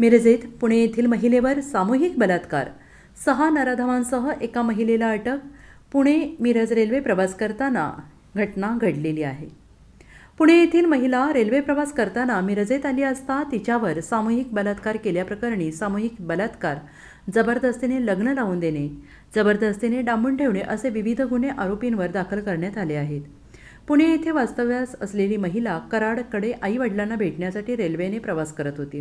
मिरजेत पुणे येथील महिलेवर सामूहिक बलात्कार. सहा नराधवांसह एका महिलेला अटक. पुणे मिरज रेल्वे प्रवास करताना घटना घडलेली आहे. पुणे येथील महिला रेल्वे प्रवास करताना मिरजेत आली असता तिच्यावर सामूहिक बलात्कार केल्याप्रकरणी सामूहिक बलात्कार जबरदस्तीने लग्न लावून देणे जबरदस्तीने डांबून ठेवणे असे विविध गुन्हे आरोपींवर दाखल करण्यात आले आहेत. पुणे येथे वास्तव्यास असलेली महिला कराडकडे आई वडिलांना भेटण्यासाठी रेल्वेने प्रवास करत होती.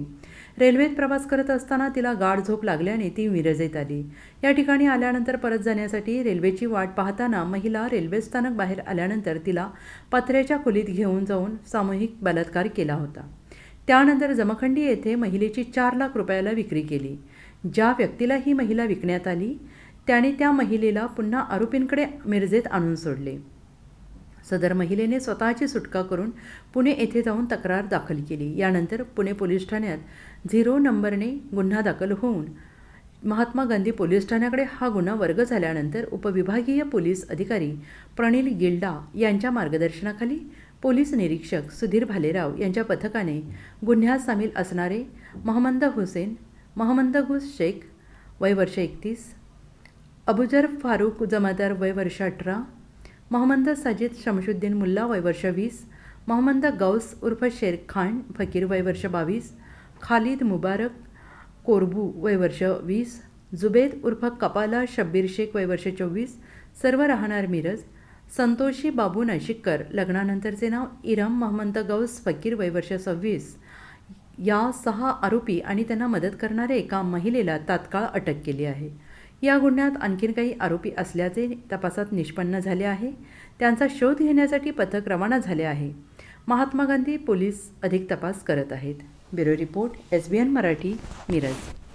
रेल्वेत प्रवास करत असताना तिला गाढ झोप लागल्याने ती मिरजेत आली. या ठिकाणी आल्यानंतर परत जाण्यासाठी रेल्वेची वाट पाहताना महिला रेल्वे स्थानक बाहेर आल्यानंतर तिला पत्र्याच्या खोलीत घेऊन जाऊन सामूहिक बलात्कार केला होता. त्यानंतर जमखंडी येथे महिलेची चार लाख रुपयाला विक्री केली. ज्या व्यक्तीला ही महिला विकण्यात आली त्याने त्या महिलेला पुन्हा आरोपींकडे मिरजेत आणून सोडले. सदर महिलेने स्वतःची सुटका करून पुणे येथे जाऊन तक्रार दाखल केली. यानंतर पुणे पोलीस ठाण्यात झिरो नंबरने गुन्हा दाखल होऊन महात्मा गांधी पोलीस ठाण्याकडे हा गुन्हा वर्ग झाल्यानंतर उपविभागीय पोलीस अधिकारी प्रणील गिल्डा यांच्या मार्गदर्शनाखाली पोलीस निरीक्षक सुधीर भालेराव यांच्या पथकाने गुन्ह्यात सामील असणारे महमंद हुसेन महमंद घुस शेख वय वर्ष एकतीस अबुजर फारूक जमादार वय वर्ष अठरा मोहम्मद साजिद शमशुद्दीन मुल्ला वय वर्ष वीस मोहम्मद गौस उर्फ शेर खान फकीर वय वर्ष बावीस खालिद मुबारक कोरबू वय वर्ष वीस जुबेद उर्फ कपाला शब्बीर शेख वय वर्ष चोवीस सर्व राहणार मिरज संतोषी बाबू नाशिककर लग्नानंतरचे नाव इरम महमंत गौस फकीर वय वर्ष सव्वीस. या सहा आरोपी आणि त्यांना मदत करणाऱ्या एका महिलेला तात्काळ अटक केली आहे. या गुन्ह्यात आणखीन काही आरोपी असल्याचे तपासात निष्पन्न झाले आहे. त्यांचा शोध घेण्यासाठी पथक रवाना झाले आहे. महात्मा गांधी पोलीस अधिक तपास करत आहेत. Bureau report S B N Marathi Miraj.